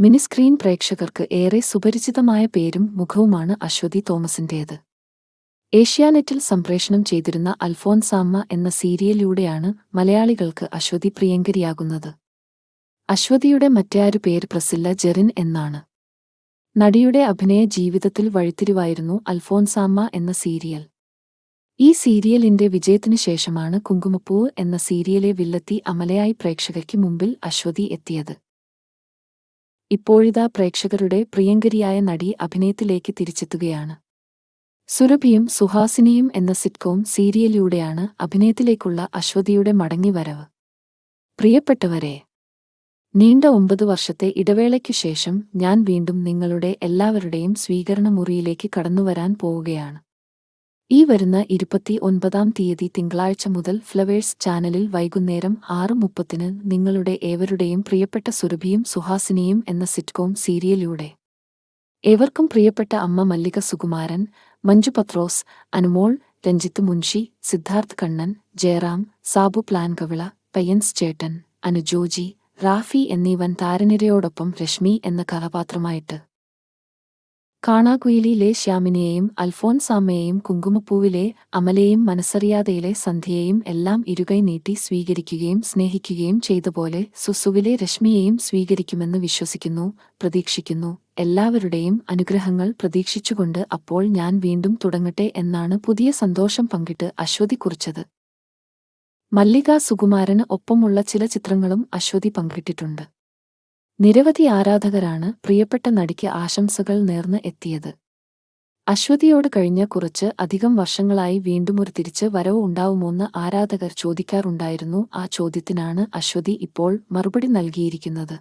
Mini screen പ്രേക്ഷകർക്ക് ഏറെ സുപരിചിതമായ പേരും മുഖവുമാണ് അശ്വതി തോമസിന്റേത്. ഏഷ്യാനെറ്റിൽ സംപ്രേഷണം ചെയ്തിരുന്ന അൽഫോൻസാമ്മ എന്ന സീരിയലിലൂടെയാണ് മലയാളികൾക്ക് അശ്വതി പ്രിയങ്കരിയാകുന്നത്. അശ്വതിയുടെ മറ്റാരു പേര് പ്രസില്ല ജെറിൻ എന്നാണ്. നടിയുടെ അഭിനയ ജീവിതത്തിൽ വഴിത്തിരിവായിരുന്നു അൽഫോൻസാമ്മ എന്ന സീരിയൽ. ഈ സീരിയലിന്റെ വിജയത്തിനു ശേഷമാണ് കുങ്കുമപ്പൂവ് എന്ന സീരിയലെ വില്ലത്തി അമലയായി പ്രേക്ഷകയ്ക്ക് മുമ്പിൽ അശ്വതി എത്തിയത്. ഇപ്പോഴിതാ പ്രേക്ഷകരുടെ പ്രിയങ്കരിയായ നടി അഭിനയത്തിലേക്ക് തിരിച്ചെത്തുകയാണ്. സുരഭിയും സുഹാസിനിയും എന്ന സിറ്റ്കോം സീരിയലിലൂടെയാണ് അഭിനയത്തിലേക്കുള്ള അശ്വതിയുടെ മടങ്ങിവരവ് പ്രിയപ്പെട്ടവരെ നീണ്ട ഒമ്പത് വർഷത്തെ ഇടവേളയ്ക്കു ശേഷം ഞാൻ വീണ്ടും നിങ്ങളുടെ എല്ലാവരുടെയും സ്വീകരണ മുറിയിലേക്ക് കടന്നുവരാൻ പോവുകയാണ്. ഈ വരുന്ന ഇരുപത്തി ഒൻപതാം തീയതി തിങ്കളാഴ്ച മുതൽ ഫ്ലവേഴ്സ് ചാനലിൽ വൈകുന്നേരം ആറ് മുപ്പത്തിന് നിങ്ങളുടെ ഏവരുടെയും പ്രിയപ്പെട്ട സുരഭിയും സുഹാസിനിയും എന്ന സിറ്റ്കോം സീരിയലിലൂടെ. ഏവർക്കും പ്രിയപ്പെട്ട അമ്മ മല്ലിക സുകുമാരൻ മഞ്ജു പത്രോസ് അനുമോൾ രഞ്ജിത്ത് മുൻഷി സിദ്ധാർത്ഥ് കണ്ണൻ ജയറാം സാബു പ്ലാൻകവിള പയ്യൻസ് ചേട്ടൻ അനുജോജി റാഫി എന്നീ വൻ താരനിരയോടൊപ്പം രശ്മി എന്ന കഥാപാത്രമായിട്ട്. കാണാകുയിലിലെ ശ്യാമിനെയും അൽഫോൻസാമ്മയെയും കുങ്കുമപ്പൂവിലെ അമലയെയും മനസ്സറിയാതെയിലെ സന്ധ്യയെയും എല്ലാം ഇരുകൈ നീട്ടി സ്വീകരിക്കുകയും സ്നേഹിക്കുകയും ചെയ്തപോലെ സുസുവിലെ രശ്മിയെയും സ്വീകരിക്കുമെന്ന് വിശ്വസിക്കുന്നു പ്രതീക്ഷിക്കുന്നു. എല്ലാവരുടെയും അനുഗ്രഹങ്ങൾ പ്രതീക്ഷിച്ചുകൊണ്ട് അപ്പോൾ ഞാൻ വീണ്ടും തുടങ്ങട്ടെ എന്നാണ് പുതിയ സന്തോഷം പങ്കിട്ട് അശ്വതി കുറിച്ചത്. മല്ലിക സുകുമാരന് ഒപ്പമുള്ള ചില ചിത്രങ്ങളും അശ്വതി പങ്കിട്ടിട്ടുണ്ട്. നിരവധി ആരാധകരാണ് പ്രിയപ്പെട്ട നടിക്ക് ആശംസകൾ നേർന്ന് എത്തിയത്. അശ്വതിയോട് കഴിഞ്ഞ കുറച്ച് അധികം വർഷങ്ങളായി വീണ്ടും ഒരു തിരിച്ച് വരവ് ഉണ്ടാവുമോന്ന് ആരാധകർ ചോദിക്കാറുണ്ടായിരുന്നു. ആ ചോദ്യത്തിനാണ് അശ്വതി ഇപ്പോൾ മറുപടി നൽകിയിരിക്കുന്നത്.